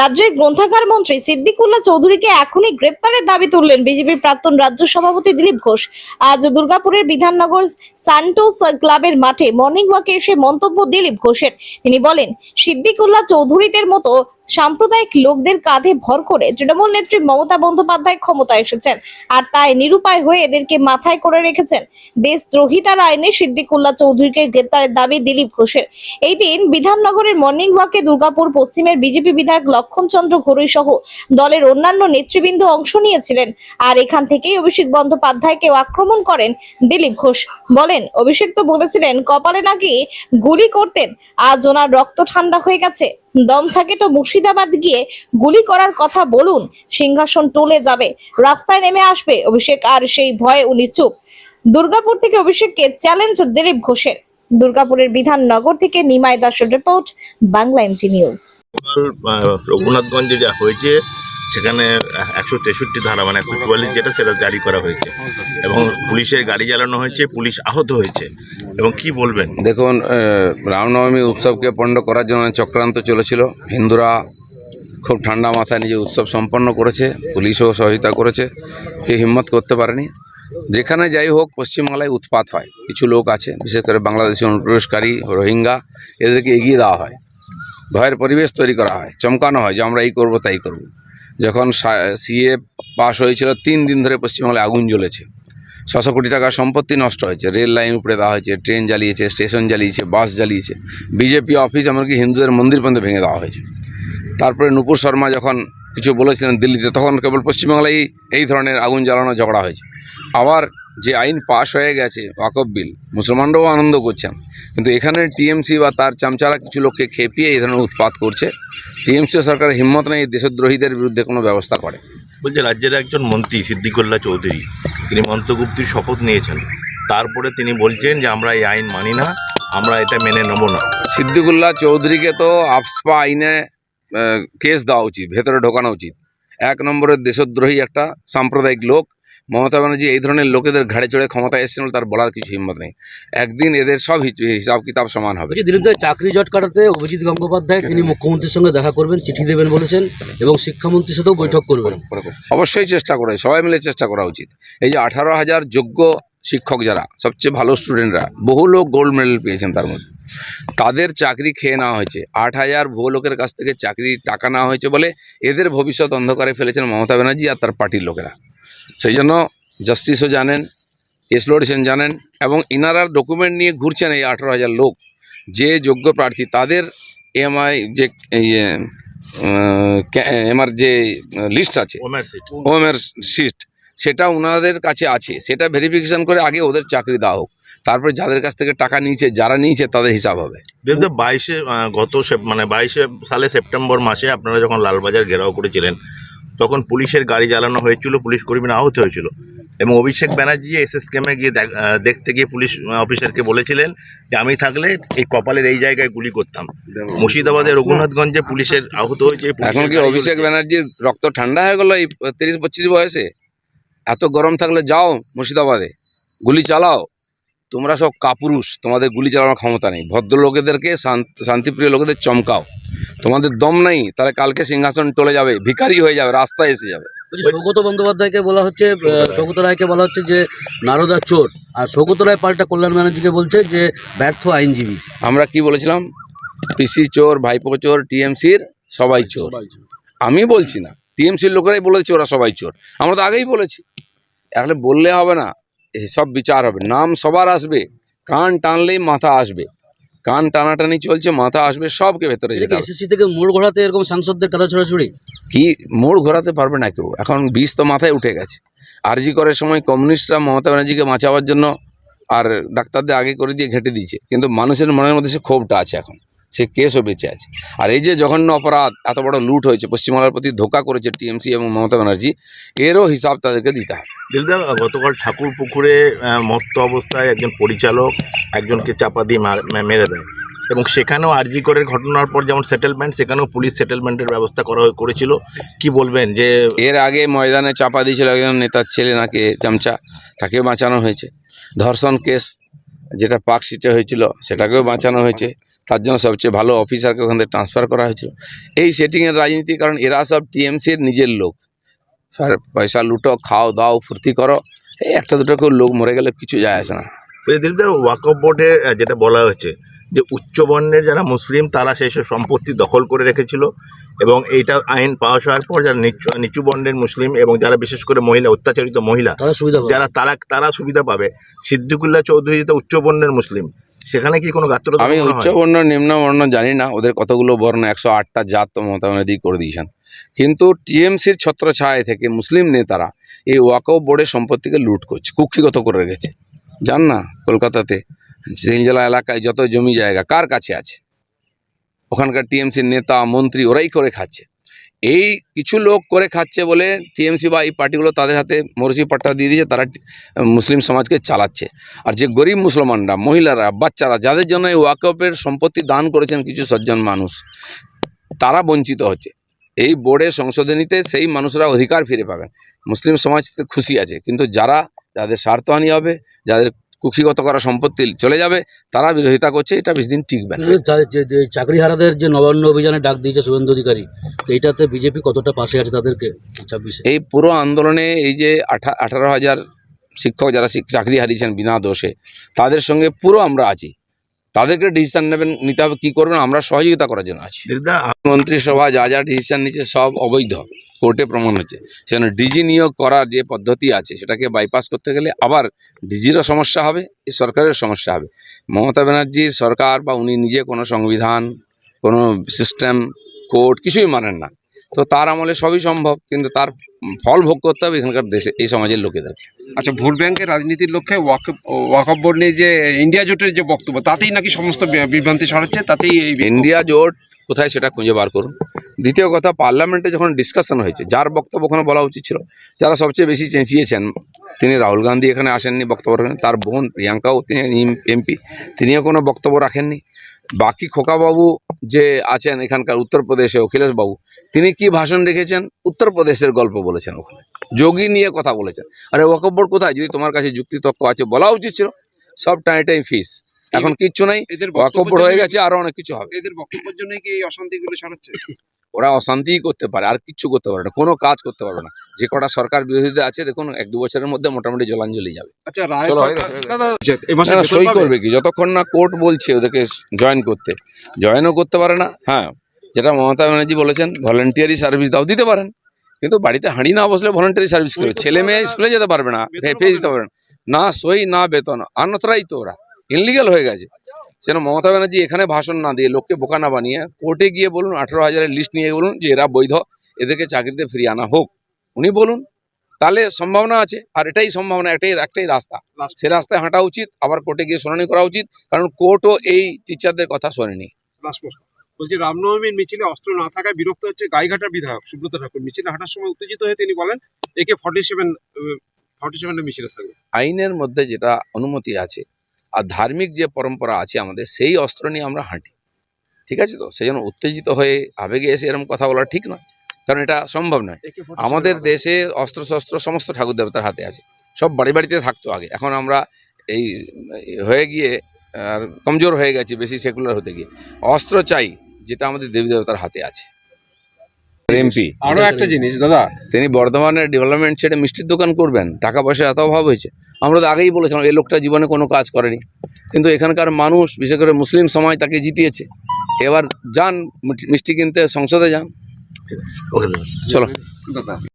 রাজ্যের গ্রন্থাগার মন্ত্রী সিদ্দিকুল্লাহ চৌধুরীকে এখনই গ্রেপ্তারের দাবি তুললেন বিজেপির প্রাক্তন রাজ্য সভাপতি দিলীপ ঘোষ। আজ দুর্গাপুরের বিধাননগর সান্টোস ক্লাবের মাঠে মর্নিং ওয়াকে এসে মন্তব্য দিলীপ ঘোষের। তিনি বলেন, সিদ্দিকুল্লাহ চৌধুরীদের মতো সাম্প্রদায়িক লোকদের কাঁধে ভর করে তৃণমূল নেত্রী মমতা বন্দ্যোপাধ্যায় ক্ষমতা এসেছেন। আর তাই নিরুপায় হয়ে এদেরকে মাথায় করে রেখেছেন। দেশদ্রোহিতার আইনে সিদ্দিকুল্লাহ চৌধুরীকে গ্রেপ্তারের দাবি দিলীপ ঘোষের। এই দিন বিধাননগরের মর্নিং ওয়াকে দুর্গাপুর পশ্চিমের বিজেপি বিধায়ক লক্ষণ চন্দ্র ঘরুই সহ দলের অন্যান্য নেতৃবৃন্দ অংশ নিয়েছিলেন। আর এখান থেকেই অভিষেক বন্দ্যোপাধ্যায়কে আক্রমণ করেন দিলীপ ঘোষ। বলেন, অভিষেক তো বলেছিলেন, কপালে নাকি গুলি করতেন, আজ ওনার রক্ত ঠান্ডা হয়ে গেছে। দম থাকে তো মুর্শিদাবাদ গিয়ে গুলি করার কথা বলুন, সিংহাসন টলে যাবে, রাস্তায় নেমে আসবে অভিষেক আর সেই ভয়ে উনি চুপ। দুর্গাপুর থেকে অভিষেককে চ্যালেঞ্জ দিলীপ ঘোষের। দুর্গাপুরের বিধান নগর থেকে নিমাই দাসের রিপোর্ট, বাংলা এনজি নিউজ। রঘুনাথগঞ্জে যা হয়েছে সেখানে একশো তেষট্টি ধারা মানে একশো চুয়াল্লিশ যেটা সেটা জারি করা হয়েছে। এবং পুলিশের গাড়ি জ্বালানো হয়েছে, পুলিশ আহত হয়েছে। এবং কি বলবেন? দেখুন রামনবমী উৎসবকে পণ্ড করার জন্য চক্রান্ত চলেছিল। হিন্দুরা খুব ঠান্ডা মাথায় নিজে উৎসব সম্পন্ন করেছে, পুলিশও সহায়তা করেছে। কেউ হিম্মত করতে পারেনি। যেখানে যাই হোক, পশ্চিমবাংলায় উৎপাত হয়। কিছু লোক আছে, বিশেষ করে বাংলাদেশি অনুপ্রবেশকারী, রোহিঙ্গা, এদেরকে এগিয়ে দেওয়া হয়। ভয়ের পরিবেশ তৈরি করা হয়, চমকানো হয় যে আমরা এই করব, তাই করব। যখন সিএ পাশ হয়েছিল, তিন দিন ধরে পশ্চিমবাংলায় আগুন জ্বলেছে। ছশো কোটি টাকার সম্পত্তি নষ্ট হয়েছে। রেল লাইন উপরে দেওয়া হয়েছে, ট্রেন জ্বালিয়েছে, স্টেশন জ্বালিয়েছে, বাস জ্বালিয়েছে। বিজেপি অফিস এমনকি হিন্দুদের মন্দির পর্যন্ত ভেঙে দেওয়া হয়েছে। তারপরে নুপুর শর্মা যখন কিছু বলেছিলেন দিল্লিতে, তখন কেবল পশ্চিমবাংলায় এই ধরনের আগুন জ্বালানো ঝগড়া হয়েছে। আবার যে আইন পাশ হয়ে গেছে ওয়াকফ বিল মুসলমানরাও আনন্দ করছেন। কিন্তু এখানে টিএমসি বা তার চামচারা কিছু লোককে খেপিয়ে এই ধরনের উৎপাত করছে। টিএমসি সরকারের হিম্মত নেই দেশদ্রোহীদের বিরুদ্ধে কোনো ব্যবস্থা করে। বলছে রাজ্যের একজন মন্ত্রী সিদ্দিকুল্লাহ চৌধুরী তিনি মন্ত্রগুপ্তির শপথ নিয়েছেন। তারপরে তিনি বলছেন যে আমরা এই আইন মানি না আমরা এটা মেনে নেব না। সিদ্দিকুল্লাহ চৌধুরীকে তো আফসপা আইনে কেস দেওয়া উচিত ভেতরে ঢোকানো উচিত। এক নম্বরের দেশদ্রোহী একটা সাম্প্রদায়িক লোক মমতা ব্যানার্জি এই ধরনের লোকেদের ঘাড়ে চড়ে ক্ষমতা এসেছেন বলে তার বলার কিছু হিম্মত নেই। একদিন এদের সব হিসাব কিতাব সমান হবে। দিলীপ দাই চাকরি জট কাটাতে অভিজিৎ গঙ্গোপাধ্যায় তিনি মুখ্যমন্ত্রীর সঙ্গে দেখা করবেন চিঠি দেবেন বলেছেন এবং শিক্ষামন্ত্রীর সাথেও বৈঠক করবেন। অবশ্যই চেষ্টা করে সবাই মিলে চেষ্টা করা উচিত। এই যে আঠারো হাজার যোগ্য শিক্ষক যারা সবচেয়ে ভালো স্টুডেন্টরা বহু লোক গোল্ড মেডেল পেয়েছেন তার মধ্যে। তাদের চাকরি খেয়ে নেওয়া হয়েছে। আট হাজার ভুয়ো লোকের কাছ থেকে চাকরি টাকা নেওয়া হয়েছে বলে এদের ভবিষ্যৎ অন্ধকারে ফেলেছেন মমতা ব্যানার্জি আর তার পার্টির লোকেরা। সেই জন্য জাস্টিসও জানেন কেস লড়েছেন জানেন এবং ইনারা ডকুমেন্ট নিয়ে ঘুরছেন এই আঠারো হাজার লোক। যে যোগ্য প্রার্থী তাদের এমআই যে এমআর যে লিস্ট আছে ওমের সিট হোমের সিট ওনাদের কাছে আছে। সেটা ভেরিফিকেশন করে আগে ওদের চাকরি দেওয়া হোক। তারপরে যাদের কাছ থেকে টাকা নিয়েছে যারা নিয়েছে তাদের হিসাব হবে। দেখতে বাইশে গত মানে বাইশে সালে সেপ্টেম্বর মাসে আপনারা যখন লালবাজার ঘেরাও করেছিলেন তখন পুলিশের গাড়ি জ্বালানো হয়েছিল পুলিশ কর্মীরা আহত হয়েছিল। এবং অভিষেক ব্যানার্জি এস এস কেমে গিয়ে দেখতে গিয়ে পুলিশ অফিসারকে বলেছিলেন যে আমি থাকলে এই কপালের এই জায়গায় গুলি করতাম। মুর্শিদাবাদে রঘুনাথগঞ্জে পুলিশের আহত হয়েছে এখন কি অভিষেক ব্যানার্জির রক্ত ঠান্ডা হয়ে গেল এই তিরিশ পঁচিশ বয়সে? এত গরম থাকলে যাও মুর্শিদাবাদে গুলি চালাও। তোমরা সব কাপুরুষ তোমাদের গুলি চালানোর ক্ষমতা নেই। ভদ্র লোকেদেরকে শান্তিপ্রিয় লোকেদের চমকাও। তোমাদের দম নেই তাহলে কালকে সিংহাসন টলে যাবে ভিখারি হয়ে যাবে রাস্তায় এসে যাবে। সৌগত বন্দ্যোপাধ্যায়কে বলা হচ্ছে সৌগত রায়কে বলা হচ্ছে যে নারদা চোর। আর সৌগত রায় পাল্টা কল্যাণ ব্যানার্জিকে বলছে যে ব্যর্থ আইনজীবী। আমরা কি বলেছিলাম? পিসি চোর ভাইপো চোর টিএমসির সবাই চোর। আমি বলছি না টিএমসির লোকেরাই বলেছে ওরা সবাই চোর। আমরা তো আগেই বলেছি। এখন বললে হবে না সব বিচার হবে। নাম সবার আসবে কান টানলেই মাথা আসবে। কান টানাটানি চলছে মাথা আসবে সবকে ভেতরে যেতে। এসএসসি থেকে মোড় ঘোরাতে এরকম সাংসদদের কাদা ছড়াছড়ি? কি মোড় ঘোরাতে পারবে না কেউ। এখন বিষ তো মাথায় উঠে গেছে। আরজি করার সময় কমিউনিস্টরা মমতা ব্যানার্জিকে বাঁচাবার জন্য আর ডাক্তারদের আগে করে দিয়ে ঘেটে দিয়েছে। কিন্তু মানুষের মনের মধ্যে সে ক্ষোভটা আছে এখন। সে কেসও বেঁচে আছে। আর এই যে জঘন্য অপরাধ এত বড় লুট হয়েছে পশ্চিমবাংলার প্রতি ধোকা করেছে টিএমসি এবং মমতা ব্যানার্জি এরও হিসাব তাদেরকে দিতে হবে। দিলদা গতকাল ঠাকুর পুকুরে মত্ত অবস্থায় একজন পরিচালক একজনকে চাপা দিয়ে মার- দেয়। এবং সেখানেও আরজি করের ঘটনার পর যেমন সেটেলমেন্ট সেখানেও পুলিশ সেটেলমেন্টের ব্যবস্থা করা হয়ে- করেছিল। কি বলবেন যে এর আগে ময়দানে চাপা দিয়েছিল একজন নেতার ছেলে নাকি চামচা তাকেও বাঁচানো হয়েছে। ধর্ষণ কেস যেটা পার্ক সিটে হয়েছিল, সেটাকেও বাঁচানো হয়েছে। তার জন্য সবচেয়ে ভালো অফিসারকে ওখান থেকে ট্রান্সফার করা হয়েছিল। এই সেটিংয়ের রাজনীতি, কারণ এরা সব টিএমসির নিজের লোক। স্যার পয়সা লুটো, খাও দাও, ফুর্তি করো, এই একটা দুটো কেউ লোক মরে গেলে কিছু যায় আসে না। দিলীপদা ওয়াকফ বোর্ডে যেটা বলা হয়েছে যে উচ্চবর্ণের যারা মুসলিম তারা সেই সব সম্পত্তি দখল করে রেখেছিল এবং এইটা আইন পাশ হওয়ার পর যারা নিচু নিচু বর্ণের মুসলিম এবং যারা বিশেষ করে মহিলা অত্যাচারিত মহিলা তাদের সুবিধা যারা তারা তারা সুবিধা পাবে। সিদ্দিকুল্লাহ চৌধুরী তো উচ্চ বর্ণের মুসলিম। সেখানে কি কোনো গাত্র আমি উচ্চ বর্ণ নিম্ন বর্ণ জানি না ওদের কতগুলো বর্ণ একশো আটটা জাত তো মমতা ব্যানার্জি করে দিয়েছেন। কিন্তু টিএমসির ছত্রছায়া থেকে মুসলিম নেতারা এই ওয়াকফ বোর্ডের সম্পত্তিকে লুট করছে কুক্ষিগত করে রেখেছে। জান না কলকাতাতে। জেলা এলাকায় যত জমি জায়গা, কার কাছে আছে? ওখানকার টিএমসির নেতা, মন্ত্রী ওরাই করে খাচ্ছে। এই কিছু লোক করে খাচ্ছে বলে টিএমসি বা এই পার্টিগুলো তাদের হাতে মরসি পাট্টা দিয়ে দিয়েছে, তারা মুসলিম সমাজকে চালাচ্ছে। আর যে গরিব মুসলমানরা, মহিলারা, বাচ্চারা, যাদের জন্য এই ওয়াকফের সম্পত্তি দান করেছেন কিছু সজ্জন মানুষ, তারা বঞ্চিত হচ্ছে। এই বোর্ডের সংশোধনীতে সেই মানুষরা অধিকার ফিরে পাবেন। মুসলিম সমাজ খুশি আছে, কিন্তু যারা, যাদের স্বার্থহানি হবে, যাদের কুক্ষিগত করা সম্পত্তি চলে যাবে তারা বিরোধিতা করছে এটা বেশি দিন টিকবে না। যে চাকরিহারাদের যে নবান্ন অভিযানে ডাক দিয়েছে শুভেন্দু অধিকারী তো এইটাতে বিজেপি কতটা পাশে আছে তাদেরকে ছাব্বিশে? এই পুরো আন্দোলনে এই যে আঠা আঠারো হাজার শিক্ষক যারা চাকরি হারিয়েছেন বিনা দোষে তাদের সঙ্গে পুরো আমরা আছি। তাদেরকে ডিসিশন নেবেন নিতে হবে কী করবেন আমরা সহযোগিতা করার জন্য আছি। মন্ত্রিসভা যা যা ডিসিশন নিচ্ছে সব অবৈধ। কোর্টে প্রমাণ হচ্ছে সেজন্য ডিজি নিয়োগ করার যে পদ্ধতি আছে সেটাকে বাইপাস করতে গেলে আবার ডিজিরও সমস্যা হবে সরকারের সমস্যা হবে। মমতা ব্যানার্জি সরকার বা উনি নিজে কোনো সংবিধান কোনো সিস্টেম কোর্ট কিছুই মানেন না। তো তার আমলে সবই সম্ভব কিন্তু তার ফল ভোগ করতে হবে এখানকার দেশে এই সমাজের লোকেদের। আচ্ছা ভোট ব্যাংকের রাজনীতির লক্ষ্যে ওয়াকফ ওয়াকফ বোর্ড নিয়ে যে ইন্ডিয়া জোটের যে বক্তব্য তাতেই নাকি সমস্ত বিভ্রান্তি ছড়াচ্ছে? তাতেই এই ইন্ডিয়া জোট কোথায় সেটা খুঁজে বার করুন। দ্বিতীয় কথা, পার্লামেন্টে যখন ডিসকাশন হয়েছে, যার বক্তব্য ওখানে বলা উচিত ছিল, যারা সবচেয়ে বেশি চেঁচিয়েছেন, তিনি রাহুল গান্ধী এখানে আসেননি বক্তব্য রাখেন, তার বোন প্রিয়াঙ্কাও তিনি এমপি, তিনিও কোনো বক্তব্য রাখেননি। বাকি খোকাবাবু যে আছেন এখানকার উত্তরপ্রদেশে বাবু তিনি কি ভাষণ রেখেছেন? উত্তরপ্রদেশের গল্প বলেছেন ওখানে। যোগী নিয়ে কথা বলেছেন। আরে ওয়াকফ বোর্ড কোথায়? যদি তোমার কাছে যুক্তিতক্ক আছে, বলা উচিত ছিল। সব টাইটাই ফিস এখন কিচ্ছু নাই বোর্ড হয়ে গেছে আরও অনেক কিছু হবে। এদের বক্তব্যের জন্যই কি এই অশান্তিগুলো ছড়াচ্ছে? ওরা অশান্তিই করতে পারে আর কিচ্ছু করতে পারে না কোনো কাজ করতে পারবে না। যে কটা সরকার বিরোধীতে আছে দেখুন এক দু বছরের মধ্যে মোটামুটি জলাঞ্জলি যাবে। আচ্ছা সই করবে কি? যতক্ষণ না কোর্ট বলছে ওদেরকে জয়েন করতে জয়েনও করতে পারে না হ্যাঁ যেটা মমতা ব্যানার্জি বলেছেন ভলেন্টিয়ারি সার্ভিস দাও দিতে পারেন। কিন্তু বাড়িতে হাঁড়ি না বসলে ভলেন্টারি সার্ভিস করবে ছেলে মেয়ে স্কুলে যেতে পারবে না ফেস দিতে পারবে না। না সই না বেতন আনতরাই তো ওরা। ইনলিগাল হয়ে গেছে। যেন মমতা ব্যানার্জি এখানে ভাষণ না দিয়ে লোককে বোকা না বানিয়ে কোর্টে গিয়ে বলুন আঠারো হাজারের লিস্ট নিয়ে বলুন যে এরা বৈধ এদেরকে চাকরিতে ফিরিয়ে আনা হোক। উনি বলুন তাহলে সম্ভাবনা আছে। আর এটাই সম্ভাবনা একটাই একটাই রাস্তা। সে রাস্তায় হাঁটা উচিত আবার কোর্টে গিয়ে শুনানি করা উচিত কারণ কোর্টও এই টিচারদের কথা শোনেনি। বলছি রামনবমীর মিছিলে অস্ত্র না থাকায় বিরক্ত হচ্ছে গাইঘাটার বিধায়ক সুব্রত ঠাকুর। মিছিলে হাঁটার সময় উত্তেজিত হয়ে তিনি বলেন একে ফর্টি সেভেন ফর্টি সেভেনের মিছিলে থাকবে। আইনের মধ্যে যেটা অনুমতি আছে আর ধার্মিক যে পরম্পরা আছে আমাদের সেই অস্ত্র নিয়ে আমরা হাঁটি। ঠিক আছে তো? সেই জন্য উত্তেজিত হয়ে আবেগে এসে এরকম কথা বলা ঠিক নয়। কারণ এটা সম্ভব নয়। আমাদের দেশে অস্ত্র শস্ত্র সমস্ত ঠাকুর দেবতার হাতে আছে। সব বাড়ি বাড়িতে থাকতো আগে। এখন আমরা এই হয়ে গিয়ে আর কমজোর হয়ে গেছি বেশি সেকুলার হতে গিয়ে। অস্ত্র চাই যেটা আমাদের দেবী দেবতার হাতে আছে। এমপি আরও একটা জিনিস দাদা। তিনি বর্ধমানের ডেভেলপমেন্ট ছেড়ে মিষ্টির দোকান করবেন। টাকা পয়সা এত অভাব হয়েছে। আমরা তো আগেই বলেছিলাম এই লোকটা জীবনে কোনো কাজ করেনি। কিন্তু এখানকার মানুষ বিশেষ করে মুসলিম সমাজ তাকে জিতিয়েছে। এবার যান মিষ্টি কিনতে সংসদে যান। ওকে চলো। দাদা।